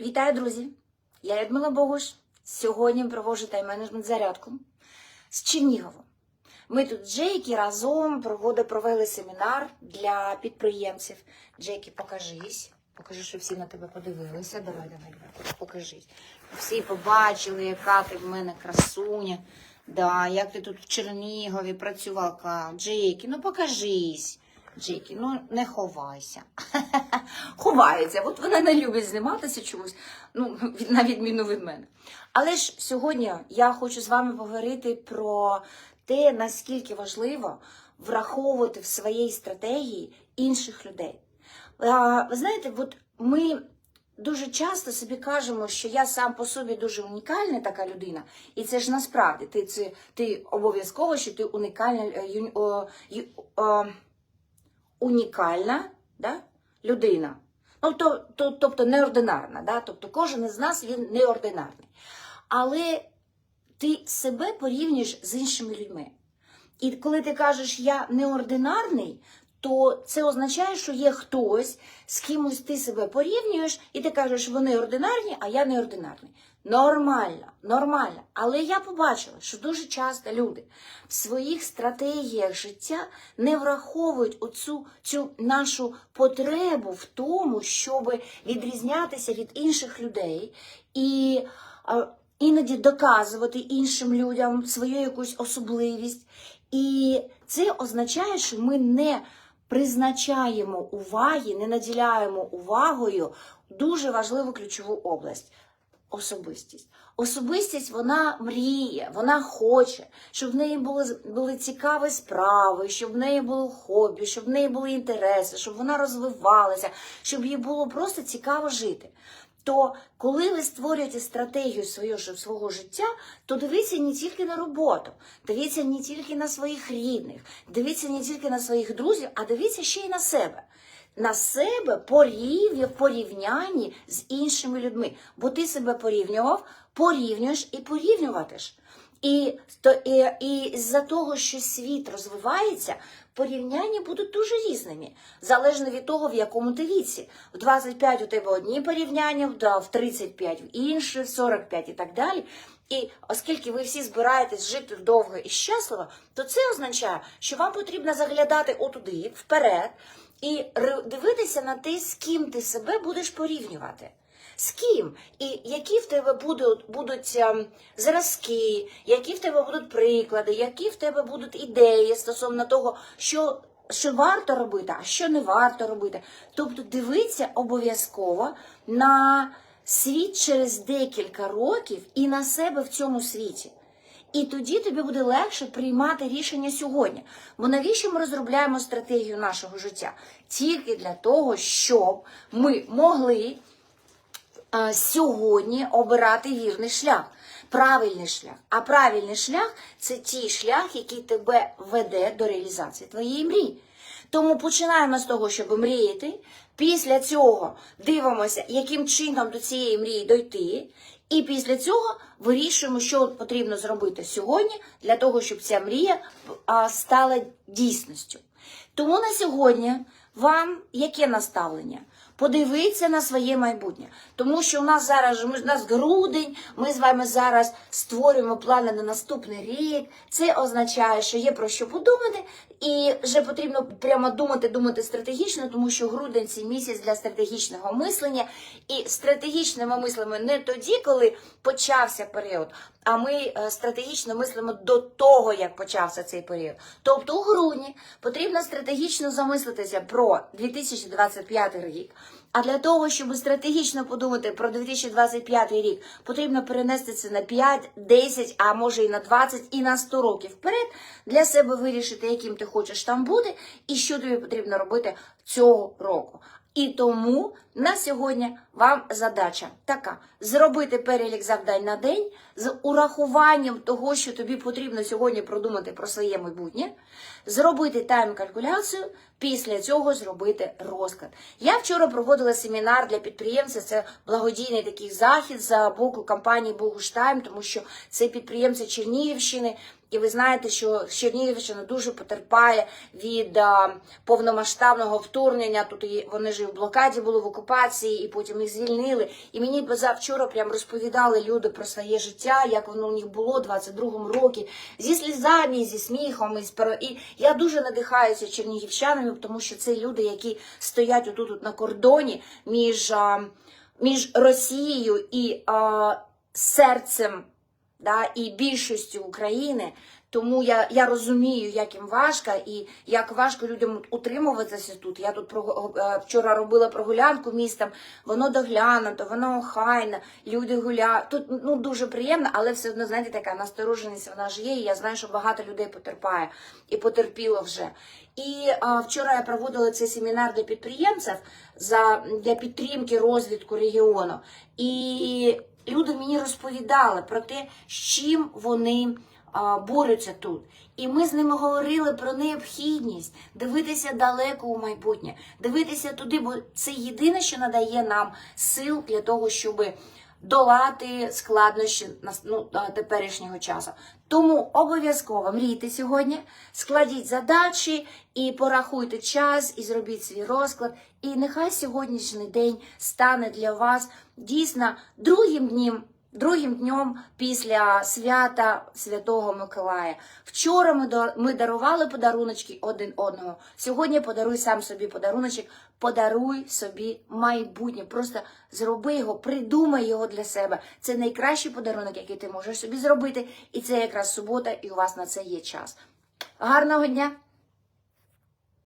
Вітаю, друзі! Я Людмила Богуш. Сьогодні проводжу тайм-менеджмент зарядку з Чернігова. Ми тут Джейкі разом провели семінар для підприємців. Джейкі, покажись. Покажи, що всі на тебе подивилися. Давай, давай, давай, покажись. Всі побачили, яка ти в мене красуня. Да, як ти тут в Чернігові працювала. Джейкі, ну покажись. Джейкі, ну не ховайся. Ховається. От вона не любить зніматися чомусь, ну, на відміну від мене. Але ж сьогодні я хочу з вами поговорити про те, наскільки важливо враховувати в своїй стратегії інших людей. А, Ви знаєте, от ми дуже часто собі кажемо, що я сам по собі дуже унікальна така людина, і це ж насправді ти, це, ти обов'язково, що ти унікальна е, о, ю- о, унікальна да, людина. Ну, то, то, тобто неординарна, да? тобто кожен із нас він неординарний. Але ти себе порівнюєш з іншими людьми. І коли ти кажеш я неординарний, то це означає, що є хтось, з кимось ти себе порівнюєш, і ти кажеш, вони ординарні, а я неординарний. Нормально, нормально. Але я побачила, що дуже часто люди в своїх стратегіях життя не враховують оцю цю нашу потребу в тому, щоб відрізнятися від інших людей і іноді доказувати іншим людям свою якусь особливість. І це означає, що ми не призначаємо уваги, не наділяємо увагою дуже важливу ключову область особистість. Особистість вона мріє, вона хоче, щоб в неї були, були цікаві справи, щоб в неї було хобі, щоб в неї були інтереси, щоб вона розвивалася, щоб їй було просто цікаво жити. То коли ви створюєте стратегію свого, свого життя, то дивіться не тільки на роботу, дивіться не тільки на своїх рідних, дивіться не тільки на своїх друзів, а дивіться ще й на себе. На себе порівня, порівнянні з іншими людьми. Бо ти себе порівнював, порівнюєш і порівнюватиш. І, то, і, і з-за того, що світ розвивається, порівняння будуть дуже різними, залежно від того, в якому ти віці. В 25 у тебе одні порівняння, в 35 інші, в 45 і так далі. І оскільки ви всі збираєтесь жити довго і щасливо, то це означає, що вам потрібно заглядати отуди, вперед, і дивитися на те, з ким ти себе будеш порівнювати. З ким? І які в тебе будуть, будуть ем, зразки, які в тебе будуть приклади, які в тебе будуть ідеї стосовно того, що, що варто робити, а що не варто робити. Тобто дивиться обов'язково на світ через декілька років і на себе в цьому світі. І тоді тобі буде легше приймати рішення сьогодні. Бо навіщо ми розробляємо стратегію нашого життя? Тільки для того, щоб ми могли сьогодні обирати вірний шлях, правильний шлях. А правильний шлях це ті шлях, який тебе веде до реалізації твоєї мрії. Тому починаємо з того, щоб мріяти. Після цього дивимося, яким чином до цієї мрії дойти. І після цього вирішуємо, що потрібно зробити сьогодні для того, щоб ця мрія стала дійсністю. Тому на сьогодні вам яке наставлення? Подивіться на своє майбутнє, тому що у нас зараз ми, у нас грудень, ми з вами зараз створюємо плани на наступний рік. Це означає, що є про що подумати, і вже потрібно прямо думати, думати стратегічно, тому що грудень це місяць для стратегічного мислення. І стратегічно ми мислимо не тоді, коли почався період, а ми е, стратегічно мислимо до того, як почався цей період. Тобто у грудні потрібно стратегічно замислитися про 2025 рік. А для того, щоб стратегічно подумати про 2025 рік, потрібно перенести це на 5, 10, а може і на 20, і на 100 років вперед, для себе вирішити, яким ти хочеш там бути, і що тобі потрібно робити цього року. І тому на сьогодні вам задача така: зробити перелік завдань на день з урахуванням того, що тобі потрібно сьогодні продумати про своє майбутнє, зробити тайм-калькуляцію, після цього зробити розклад. Я вчора проводила семінар для підприємців. Це благодійний такий захід за боку компанії Богуштайм, тому що це підприємці Чернігівщини, І ви знаєте, що Чернігівщина дуже потерпає від а, повномасштабного вторгнення. Тут і вони ж і в блокаді були в окупації, і потім їх звільнили. І мені позавчора прям розповідали люди про своє життя, як воно у них було в 22-му році, зі слізами, зі сміхом. І, з і я дуже надихаюся чернігівщанами, тому що це люди, які стоять отут от на кордоні між, а, між Росією і а, серцем да, і більшістю України. Тому я, я розумію, як їм важко і як важко людям утримуватися тут. Я тут прого- е, вчора робила прогулянку містом, воно доглянуто, воно охайне, люди гуляють. Тут ну дуже приємно, але все одно знаєте, така настороженість вона ж є. І я знаю, що багато людей потерпає і потерпіло вже. І а, вчора я проводила цей семінар для підприємців за для підтримки розвитку регіону. І люди мені розповідали про те, з чим вони борються тут. І ми з ними говорили про необхідність дивитися далеко у майбутнє, дивитися туди, бо це єдине, що надає нам сил для того, щоб долати складнощі ну, теперішнього часу. Тому обов'язково мрійте сьогодні, складіть задачі і порахуйте час, і зробіть свій розклад. І нехай сьогоднішній день стане для вас дійсно другим днем. Другим днем після свята Святого Миколая. Вчора ми дарували подаруночки один одного. Сьогодні подаруй сам собі подаруночок, подаруй собі майбутнє. Просто зроби його, придумай його для себе. Це найкращий подарунок, який ти можеш собі зробити. І це якраз субота, і у вас на це є час. Гарного дня!